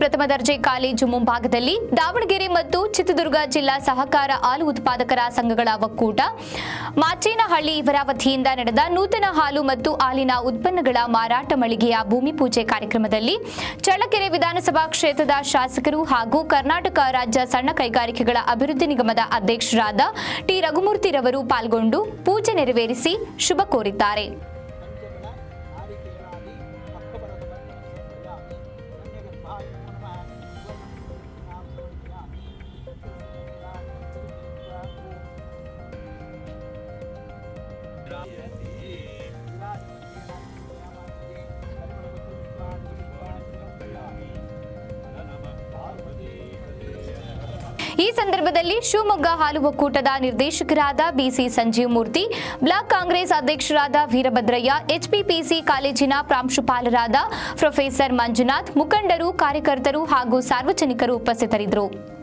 ಪ್ರಥಮ ದರ್ಜೆ ಕಾಲೇಜು ಮುಂಭಾಗದಲ್ಲಿ ದಾವಣಗೆರೆ ಮತ್ತು ಚಿತ್ರದುರ್ಗ ಜಿಲ್ಲಾ ಸಹಕಾರ ಹಾಲು ಉತ್ಪಾದಕರ ಸಂಘಗಳ ಒಕ್ಕೂಟ, ಮಾಚೇನಹಳ್ಳಿ ಇವರ ವತಿಯಿಂದ ನಡೆದ ನೂತನ ಹಾಲು ಮತ್ತು ಹಾಲಿನ ಉತ್ಪನ್ನಗಳ ಮಾರಾಟ ಮಳಿಗೆಯ ಭೂಮಿ ಪೂಜೆ ಕಾರ್ಯಕ್ರಮದಲ್ಲಿ ಚಳ್ಳಕೆರೆ ವಿಧಾನಸಭಾ ಕ್ಷೇತ್ರದ ಶಾಸಕರು ಹಾಗೂ ಕರ್ನಾಟಕ ರಾಜ್ಯ ಸಣ್ಣ ಕೈಗಾರಿಕೆಗಳ ಅಭಿವೃದ್ಧಿ ನಿಗಮದ ಅಧ್ಯಕ್ಷರಾದ ಟಿ. ರಘುಮೂರ್ತಿರವರು ಪಾಲ್ಗೊಂಡು ಪೂಜೆ ನೆರವೇರಿಸಿ ಶುಭ ಕೋರಿದ್ದಾರೆ. ಈ ಸಂದರ್ಭದಲ್ಲಿ ಶಿವಮೊಗ್ಗ ಹಾಲು ಒಕ್ಕೂಟದ ನಿರ್ದೇಶಕರಾದ B C Sanjeev Murthy, block Congress ಅಧ್ಯಕ್ಷರಾದ ವೀರಭದ್ರಯ್ಯ, ಎಚ್ಪಿಪಿಸಿ ಕಾಲೇಜಿನ ಪ್ರಾಂಶುಪಾಲರಾದ ಪ್ರೊಫೆಸರ್ ಮಂಜುನಾಥ್, ಮುಖಂಡರು, ಕಾರ್ಯಕರ್ತರು ಹಾಗೂ ಸಾರ್ವಜನಿಕರು ಉಪಸ್ಥಿತರಿದ್ದರು.